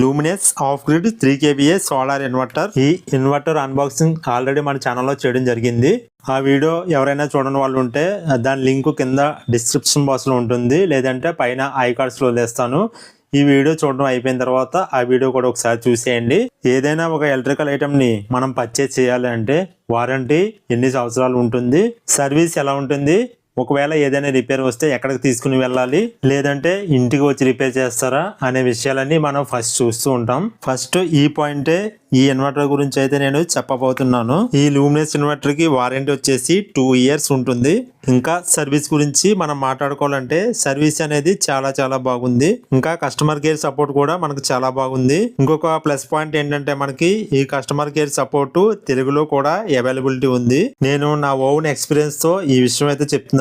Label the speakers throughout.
Speaker 1: Luminous off grid three KVA solar inverter. ఈ inverter unboxing already మన ఛానల్లో చేయడం జరిగింది. ఆ వీడియో ఎవరైనా చూడని వాళ్ళు ఉంటే దాని లింక్ కింద డిస్క్రిప్షన్ బాక్స్లో ఉంటుంది. లేదంటే పైన ఐ కార్డ్స్లో వదిలేస్తాను. ఈ వీడియో చూడడం అయిపోయిన తర్వాత ఆ వీడియో కూడా ఒకసారి చూసేయండి. ఏదైనా ఒక ఎలక్ట్రికల్ ఐటమ్ని మనం పర్చేజ్ చేయాలి అంటే వారంటీ ఎన్ని సంవత్సరాలు ఉంటుంది? సర్వీస్ ఎలా ఉంటుంది? ఒకవేళ ఏదైనా రిపేర్ వస్తే ఎక్కడికి తీసుకుని వెళ్ళాలి? లేదంటే ఇంటికి వచ్చి రిపేర్ చేస్తారా? అనే విషయాలన్నీ మనం ఫస్ట్ చూస్తూ ఉంటాం. ఫస్ట్ ఈ పాయింటే ఈ ఇన్వర్టర్ గురించి అయితే నేను చెప్పబోతున్నాను. ఈ లూమినస్ ఇన్వర్టర్కి వారంటీ వచ్చేసి టూ ఇయర్స్ ఉంటుంది. ఇంకా సర్వీస్ గురించి మనం మాట్లాడుకోవాలంటే సర్వీస్ అనేది చాలా చాలా బాగుంది. ఇంకా కస్టమర్ కేర్ సపోర్ట్ కూడా మనకు చాలా బాగుంది. ఇంకొక ప్లస్ పాయింట్ ఏంటంటే మనకి ఈ కస్టమర్ కేర్ సపోర్ట్ తెలుగులో కూడా అవైలబిలిటీ ఉంది. నేను నా ఓన్ ఎక్స్పీరియన్స్తో ఈ విషయం అయితే చెప్తున్నాను.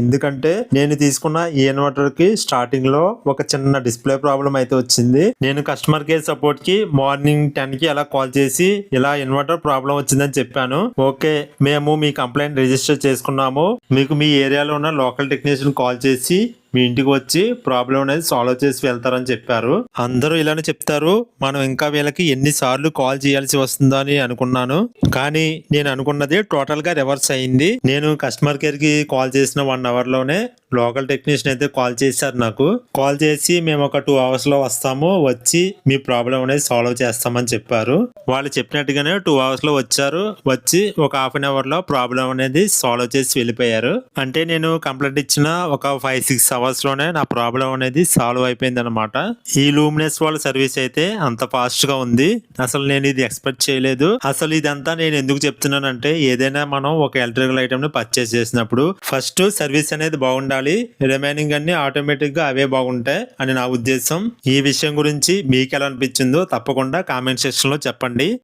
Speaker 1: ఎందుకంటే నేను తీసుకున్న ఈ ఇన్వర్టర్కి స్టార్టింగ్లో ఒక చిన్న డిస్ప్లే ప్రాబ్లం అయితే వచ్చింది. నేను కస్టమర్ కేర్ సపోర్ట్కి మార్నింగ్ టెన్కి అలా కాల్ చేసి ఇలా ఇన్వర్టర్ ప్రాబ్లం వచ్చిందని చెప్పాను. ఓకే మేము మీ కంప్లైంట్ రిజిస్టర్ చేసుకున్నాము. మీకు మీ ఏరియాలో ఉన్న లోకల్ టెక్నీషియన్ కాల్ చేసి మీ ఇంటికి వచ్చి ప్రాబ్లం అనేది సాల్వ్ చేసి వెళ్తారని చెప్పారు. అందరూ ఇలానే చెప్తారు మనం ఇంకా వీళ్ళకి ఎన్నిసార్లు కాల్ చేయాల్సి వస్తుందని అని అనుకున్నాను. కానీ నేను అనుకున్నది టోటల్గా రివర్స్ అయింది. నేను కస్టమర్ కేర్కి కాల్ చేసిన వన్ అవర్లోనే లోకల్ టెక్నీషియన్ అయితే కాల్ చేశారు నాకు. కాల్ చేసి మేము ఒక టూ అవర్స్లో వస్తాము. వచ్చి మీ ప్రాబ్లం అనేది సాల్వ్ చేస్తామని చెప్పారు. వాళ్ళు చెప్పినట్టుగానే టూ అవర్స్లో వచ్చారు. వచ్చి ఒక హాఫ్ అన్ అవర్లో ప్రాబ్లం అనేది సాల్వ్ చేసి వెళ్ళిపోయారు. అంటే నేను కంప్లైంట్ ఇచ్చిన ఒక ఫైవ్ సిక్స్ అవర్స్లోనే నా ప్రాబ్లం అనేది సాల్వ్ అయిపోయింది అనమాట ఈ లూమినెస్ వాళ్ళ సర్వీస్ అయితే అంత ఫాస్ట్గా ఉంది. అసలు నేను ఇది ఎక్స్పెక్ట్ చేయలేదు. అసలు ఇదంతా నేను ఎందుకు చెప్తున్నానంటే ఏదైనా మనం ఒక ఎలక్ట్రికల్ ఐటమ్ని పర్చేస్ చేసినప్పుడు ఫస్ట్ సర్వీస్ అనేది బాగుండాలి రిమైనింగ్ అన్ని ఆటోమేటిక్గా అవే బాగుంటాయి అని నా ఉద్దేశం. ఈ విషయం గురించి మీకు ఎలా అనిపించిందో తప్పకుండా కామెంట్ సెక్షన్లో చెప్పండి.